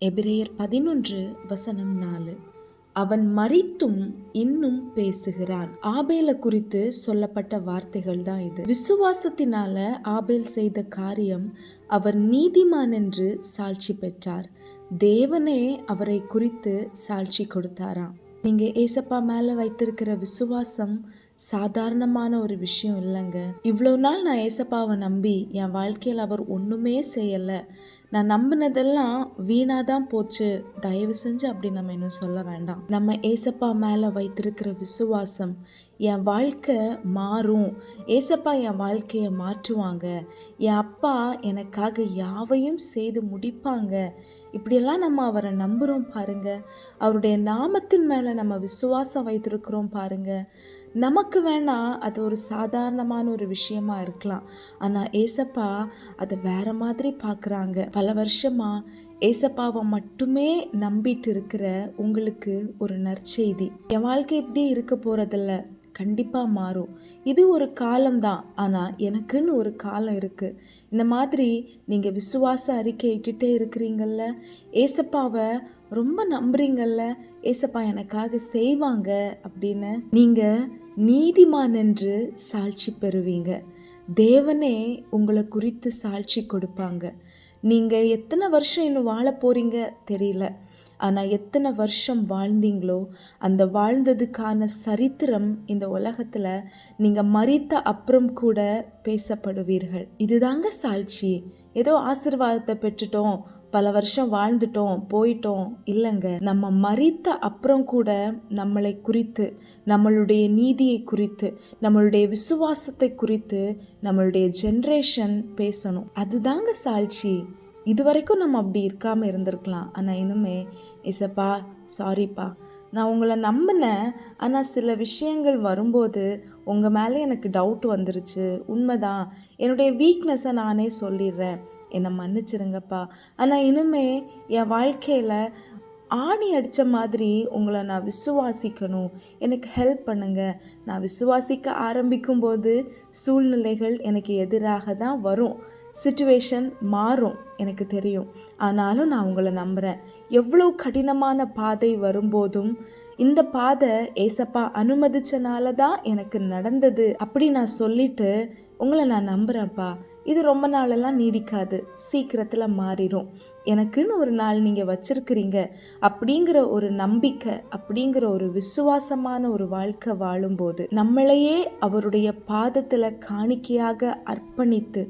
எபிரேயர் பதினொன்று வசனம் நாலு. அவன் மறித்தும் இன்னும் பேசுகிறான். ஆபேல குறித்து சொல்லப்பட்ட வார்த்தைகள் தான் இது. விசுவாசத்தினால ஆபேல் செய்த காரியம் அவர் நீதிமான் என்று சாட்சி பெற்றார். தேவனே அவரை குறித்து சாட்சி கொடுத்தாராம். நீங்க ஏசப்பா மேல வைத்திருக்கிற விசுவாசம் சாதாரணமான ஒரு விஷயம் இல்லைங்க. இவ்வளோ நாள் நான் ஏசப்பாவை நம்பி என் வாழ்க்கையில் அவர் ஒன்றுமே செய்யலை. நான் நம்பினதெல்லாம் வீணாக தான் போச்சு. தயவு செஞ்சு அப்படி நம்ம இன்னும் சொல்ல வேண்டாம். நம்ம ஏசப்பா மேலே வைத்திருக்கிற விசுவாசம் என் வாழ்க்கை மாறும். ஏசப்பா என் வாழ்க்கையை மாற்றுவாங்க. என் அப்பா எனக்காக யாவையும் செய்து முடிப்பாங்க. இப்படியெல்லாம் நம்ம அவரை நம்புகிறோம் பாருங்க. அவருடைய நாமத்தின் மேலே நம்ம விசுவாசம் வைத்திருக்கிறோம் பாருங்க. நமக்கு வேணால் அது ஒரு சாதாரணமான ஒரு விஷயமா இருக்கலாம். ஆனால் ஏசப்பா அதை வேற மாதிரி பார்க்குறாங்க. பல வருஷமாக ஏசப்பாவை மட்டுமே நம்பிட்டு இருக்கிற உங்களுக்கு ஒரு நற்செய்தி. என் வாழ்க்கை இப்படி இருக்க போகிறதில்ல கண்டிப்பாக மாறும். இது ஒரு காலம்தான் ஆனால் எனக்குன்னு ஒரு காலம் இருக்குது இந்த மாதிரி நீங்கள் விசுவாச அறிக்கை இட்டுட்டே இருக்கிறீங்கள்ல ஏசப்பாவை ரொம்ப நம்புறீங்கள்ல ஏசப்பா எனக்காக செய்வாங்க அப்படின்னு நீங்கள் நீதிமான் என்று சாட்சி பெறுவீங்க. தேவனே உங்களை குறித்து சாட்சி கொடுப்பாங்க. நீங்கள் எத்தனை வருஷம் இன்னும் வாழ போகிறீங்க தெரியல. ஆனால் எத்தனை வருஷம் வாழ்ந்தீங்களோ அந்த வாழ்ந்ததுக்கான சரித்திரம் இந்த உலகத்தில் நீங்கள் மறித்த அப்புறம் கூட பேசப்படுவீர்கள். இதுதாங்க சாட்சி. ஏதோ ஆசிர்வாதத்தை பெற்றுட்டோம். பல வருஷம் வாழ்ந்துட்டோம் போயிட்டோம் இல்லைங்க. நம்ம மறித்த அப்புறம் கூட நம்மளை குறித்து நம்மளுடைய நீதியை குறித்து நம்மளுடைய விசுவாசத்தை குறித்து நம்மளுடைய ஜென்ரேஷன் பேசணும். அதுதாங்க சாட்சி இது வரைக்கும் நம்ம அப்படி இருக்காமல் இருந்திருக்கலாம். ஆனால் இன்னுமே இசப்பா சாரிப்பா நான் உங்களை நம்பினேன். ஆனால் சில விஷயங்கள் வரும்போது உங்கள் மேலே எனக்கு டவுட் வந்துருச்சு. உண்மைதான். என்னுடைய வீக்னஸை நானே சொல்லிடுறேன். என்னை மன்னிச்சிருங்கப்பா. ஆனால் இனிமே என் வாழ்க்கையில் ஆணி அடித்த மாதிரி உங்களை நான் விசுவாசிக்கணும். எனக்கு ஹெல்ப் பண்ணுங்கள் நான் விசுவாசிக்க ஆரம்பிக்கும்போது சூழ்நிலைகள் எனக்கு எதிராக தான் வரும். சுச்சுவேஷன் மாறும் எனக்கு தெரியும். ஆனாலும் நான் உங்களை நம்புகிறேன் எவ்வளோ கடினமான பாதை வரும்போதும் இந்த பாதை ஏசப்பா அனுமதிச்சனால தான் எனக்கு நடந்தது அப்படி நான் சொல்லிட்டு உங்களை நான் நம்புகிறேன்ப்பா இது ரொம்ப நாளெல்லாம் நீடிக்காது. சீக்கிரத்தில் மாறிடும் எனக்குன்னு ஒரு நாள் நீங்கள் வச்சுருக்கிறீங்க அப்படிங்கிற ஒரு நம்பிக்கை அப்படிங்கிற ஒரு விசுவாசமான ஒரு வாழ்க்கை வாழும்போது நம்மளையே அவருடைய பாதத்தில் காணிக்கையாக அர்ப்பணித்து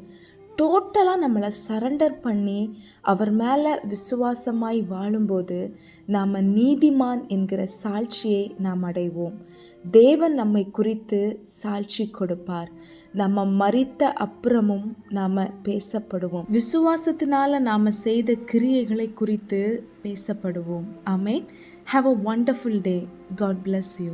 டோட்டலாக நம்மளை சரண்டர் பண்ணி அவர் மேலே விசுவாசமாய் வாழும்போது நாம் நீதிமான் என்கிற சாட்சியை நாம் அடைவோம். தேவன் நம்மை குறித்து சாட்சி கொடுப்பார். நம்ம மறித்த அப்புறமும் நாம் பேசப்படுவோம். விசுவாசத்தினால நாம் செய்த கிரியைகளை குறித்து பேசப்படுவோம். ஆமேன் have a wonderful day God bless you